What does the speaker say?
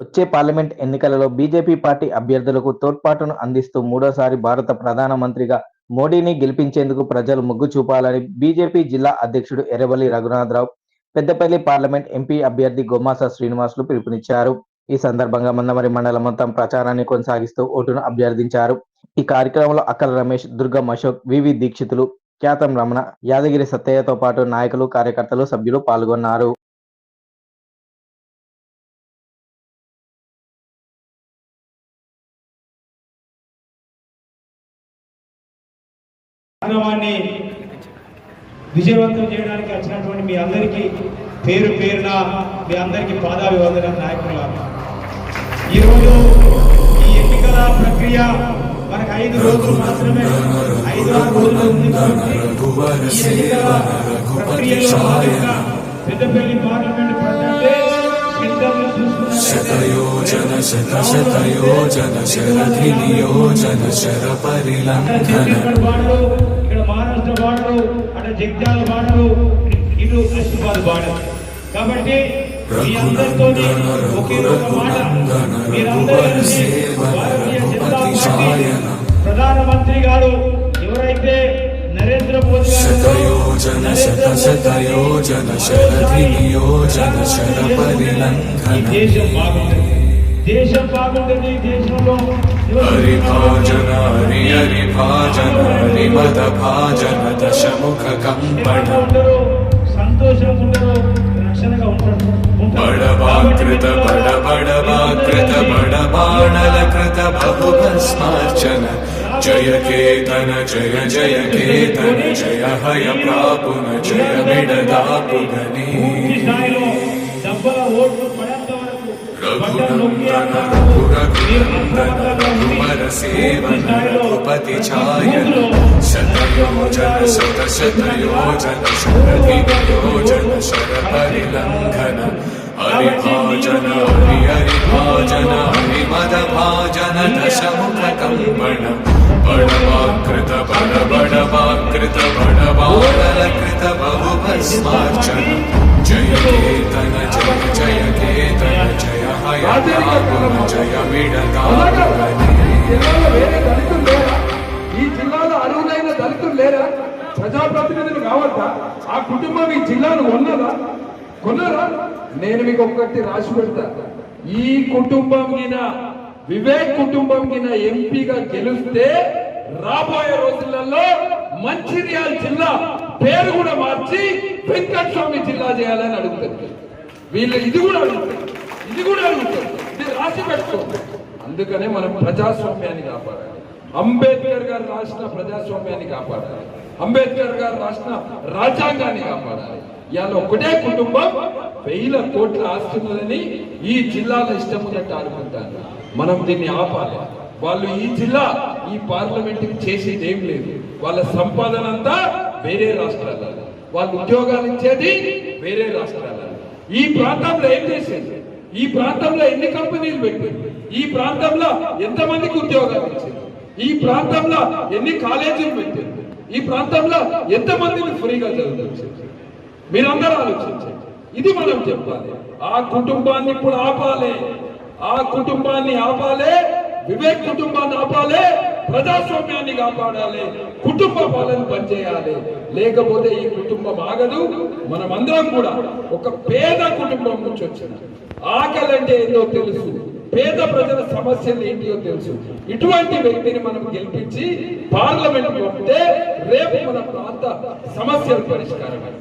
వచ్చే పార్లమెంట్ ఎన్నికలలో BJP party అభ్యర్థులకు తోడ్పాటును అందిస్తూ మూడోసారి భారత ప్రధానమంత్రిగా మోడీని గెలిపించేందుకు ప్రజలు మొగ్గు చూపాలని బీజేపీ జిల్లా అధ్యక్షుడు ఎర్రబల్లి రఘునాథరావు పెద్దపల్లి పార్లమెంట్ ఎంపీ అభ్యర్థి గోమాస శ్రీనివాసులు పిలుపునిచ్చారు. ఈ సందర్భంగా మందమరి మండలం మొత్తం ప్రచారాన్ని కొనసాగిస్తూ ఓటును అభ్యర్థించారు. ఈ కార్యక్రమంలో అక్కల రమేష్ దుర్గం అశోక్ వివి దీక్షితులు ఖ్యాతం రమణ యాదగిరి సత్తయ్యతో పాటు నాయకులు కార్యకర్తలు సభ్యులు పాల్గొన్నారు. కార్యక్రమాన్ని విజయవంతం చేయడానికి వచ్చినటువంటి మీ అందరికీ పేరు పేరున మీ అందరికీ పాదాభివందన నాయకులు ఈరోజు ఈ ఎన్నికల ప్రక్రియ మనకు ఐదు రోజులు మాత్రమే ఐదు ఆరు రోజులు ఉంది ప్రక్రియలో భాగంగా పెద్దపల్లి పార్లమెంట్ ప్రజలంటే శతయోజన శత శతయోజన శరధి నియోజన శర పరిలంఘన. ఇక్కడ మహారాష్ట్ర ఇటు కాబట్టి ప్రధానమంత్రి గారు ఎవరైతే నరేంద్ర మోదీ గారు శతయోజన శత శతయోజన శరధి నియోజన శర ఈ పరిలంఘన దేశం బాగుంటుంది దేశం బాగుంటుంది దేశంలో హరిభాజన జయ కేతన జయ జయ కేతన జయ హయ ప్రాపున జయ మిడదాపుగని రఘునందన రఘునందన సేవన రఘుపతి ఛాయన శతయోజన శత శతయోజన శరధి యోజన శర పరిలంఘన హరిభాజన హరి హరి భాజన హరి మద భాజన దశముఖ కంపణ బడవాకృత జయ కేతన జయ జయ కేతన జయ హయ జయ ఈ జిల్లాలో అర్హులైన దళితులు లేరా? ప్రజాప్రతినిధులు కావద్దా? ఆ కుటుంబం ఈ జిల్లాను కొన్నదా? కొన్నారా? నేను మీకు ఒక్కటి రాసి పెడతా. ఈ కుటుంబం గిన వివేక్ కుటుంబం కింద ఎంపీగా గెలిస్తే రాబోయే రోజులలో మంచిర్యాల జిల్లా పేరు కూడా మార్చి వెంకటస్వామి జిల్లా చేయాలని అడుగుతుంది వీళ్ళు ఇది కూడా అడుగుతారు. ఇది కూడా అడుగుతారు. ఇది రాసి పెట్టుకోండి. అందుకనే మనం ప్రజాస్వామ్యాన్ని కాపాడాలి. అంబేద్కర్ గారు రాసిన ప్రజాస్వామ్యాన్ని కాపాడాలి. అంబేద్కర్ గారు రాసిన రాజ్యాంగాన్ని కాపాడాలి. ఇవాళ ఒకటే కుటుంబం వేల కోట్ల ఆస్తున్నదని ఈ జిల్లాలో ఇష్టం ఉన్నట్టు ఆడుకుంటారు మనం దీన్ని ఆపాలి. వాళ్ళు ఈ జిల్లా ఈ పార్లమెంట్ చేసేది ఏం లేదు. వాళ్ళ సంపాదన అంతా వేరే రాష్ట్రాల వాళ్ళు ఉద్యోగాలు ఇచ్చేది వేరే రాష్ట్రాల ఈ ప్రాంతంలో ఏం చేసేది? ఈ ప్రాంతంలో ఎన్ని కంపెనీలు పెట్టింది? ఈ ప్రాంతంలో ఎంతమందికి ఉద్యోగాలు ఇచ్చింది? ఈ ప్రాంతంలో ఎన్ని కాలేజీలు పెట్టింది? ఈ ప్రాంతంలో ఎంతమందిని ఫ్రీగా చదివించింది? మీరందరూ ఆలోచించండి. ఇది మనం చెప్పాలి. ఆ కుటుంబాన్ని ఇప్పుడు ఆపాలి. ఆ కుటుంబాన్ని ఆపాలి. వివేక్ కుటుంబాన్ని ఆపాలి. ప్రజాస్వామ్యాన్ని కాపాడాలి. కుటుంబ పాలన పనిచేయాలి. లేకపోతే ఈ కుటుంబం ఆగదు. మనమందరం కూడా ఒక పేద కుటుంబం నుంచి వచ్చిన. ఆకలి అంటే ఏందో తెలుసు. పేద ప్రజల సమస్యలు ఏంటియో తెలుసు. ఇటువంటి వ్యక్తిని మనం గెలిపించి పార్లమెంట్ పంపితే రేపు మన ప్రాంత సమస్యలు పరిష్కారం